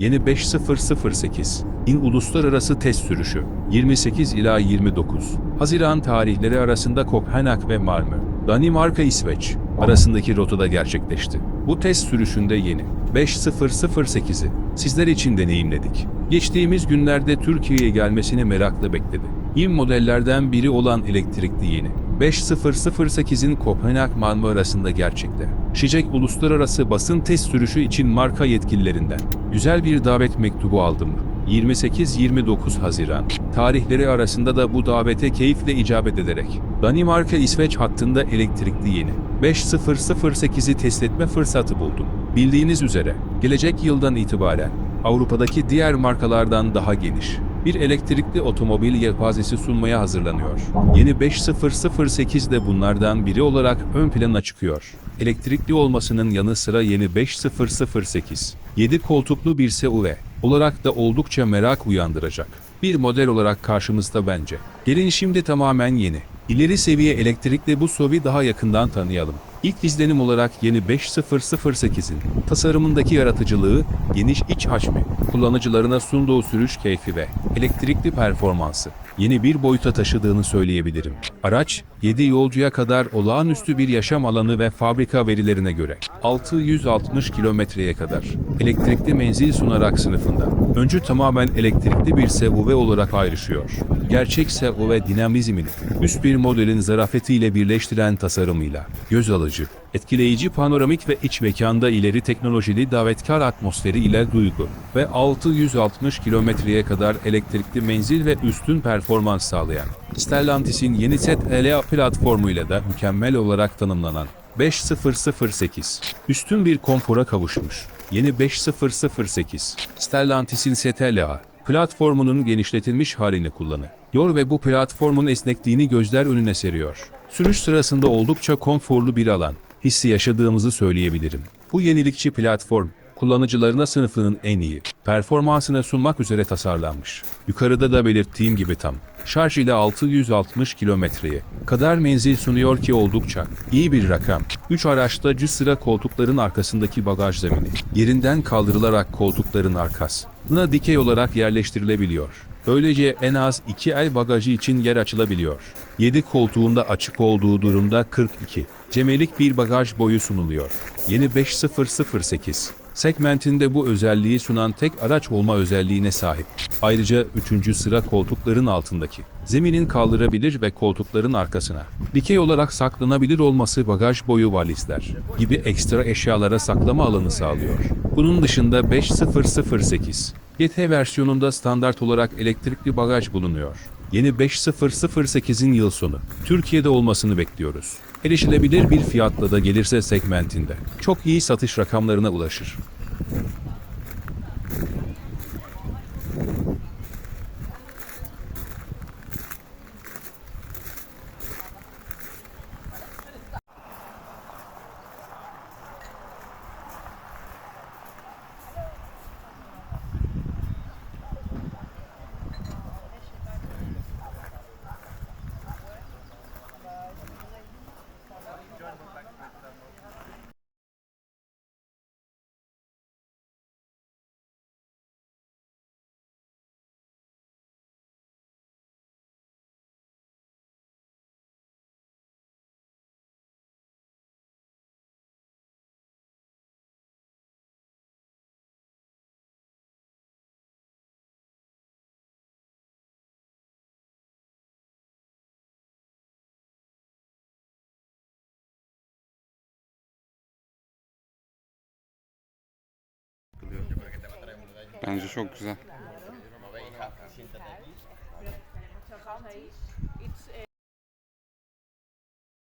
Yeni 5008 İN Uluslararası Test Sürüşü 28 ila 29 Haziran tarihleri arasında Kopenhag ve Malmö, Danimarka İsveç arasındaki rotada gerçekleşti. Bu test sürüşünde yeni 5008'i sizler için deneyimledik. Geçtiğimiz günlerde Türkiye'ye gelmesini merakla bekledi. İlk modellerden biri olan elektrikli yeni 5008'in Kopenhag Malmö arasında gerçekte. Şicek Uluslararası Basın Test Sürüşü için marka yetkililerinden güzel bir davet mektubu aldım. 28-29 Haziran tarihleri arasında da bu davete keyifle icabet ederek Danimarka-İsveç hattında elektrikli yeni 5008'i test etme fırsatı buldum. Bildiğiniz üzere gelecek yıldan itibaren Avrupa'daki diğer markalardan daha geniş bir elektrikli otomobil yelpazesi sunmaya hazırlanıyor. Yeni 5008 de bunlardan biri olarak ön plana çıkıyor. Elektrikli olmasının yanı sıra yeni 5008, 7 koltuklu bir SUV olarak da oldukça merak uyandıracak. Bir model olarak karşımızda bence. Gelin şimdi tamamen yeni. İleri seviye elektrikli bu SUV'ü daha yakından tanıyalım. İlk izlenim olarak yeni 5008'in tasarımındaki yaratıcılığı, geniş iç hacmi, kullanıcılarına sunduğu sürüş keyfi ve elektrikli performansı yeni bir boyuta taşıdığını söyleyebilirim. Araç, 7 yolcuya kadar olağanüstü bir yaşam alanı ve fabrika verilerine göre 660 kilometreye kadar elektrikli menzil sunarak sınıfında. Öncü tamamen elektrikli bir SUV olarak ayrışıyor. Gerçek SUV dinamizmini üst bir modelin zarafetiyle birleştiren tasarımıyla göz alıcı, etkileyici. Panoramik ve iç mekanda ileri teknolojili davetkar atmosferi ile duygu ve 660 kilometreye kadar elektrikli menzil ve üstün performans sağlayan Stellantis'in yeni ZLA platformuyla da mükemmel olarak tanımlanan 5008 üstün bir konfora kavuşmuş. Yeni 5008 Stellantis'in ZLA platformunun genişletilmiş halini kullanıyor ve bu platformun esnekliğini gözler önüne seriyor. Sürüş sırasında oldukça konforlu bir alan hissi yaşadığımızı söyleyebilirim. Bu yenilikçi platform kullanıcılarına sınıfının en iyi performansını sunmak üzere tasarlanmış. Yukarıda da belirttiğim gibi tam şarj ile 660 kilometreye kadar menzil sunuyor ki oldukça iyi bir rakam. 3 araçta cüz sıra koltukların arkasındaki bagaj zemini yerinden kaldırılarak koltukların arkasına dikey olarak yerleştirilebiliyor. Böylece en az 2 el bagajı için yer açılabiliyor. 7 koltuğunda açık olduğu durumda 42 cemelik bir bagaj boyu sunuluyor. Yeni 5008 segmentinde bu özelliği sunan tek araç olma özelliğine sahip. Ayrıca 3. sıra koltukların altındaki zeminin kaldırabilir ve koltukların arkasına dikey olarak saklanabilir olması bagaj boyu valizler gibi ekstra eşyalara saklama alanı sağlıyor. Bunun dışında 5008 GT versiyonunda standart olarak elektrikli bagaj bulunuyor. Yeni 5008'in yıl sonu Türkiye'de olmasını bekliyoruz. Erişilebilir bir fiyatla da gelirse segmentinde çok iyi satış rakamlarına ulaşır. Bence çok güzel.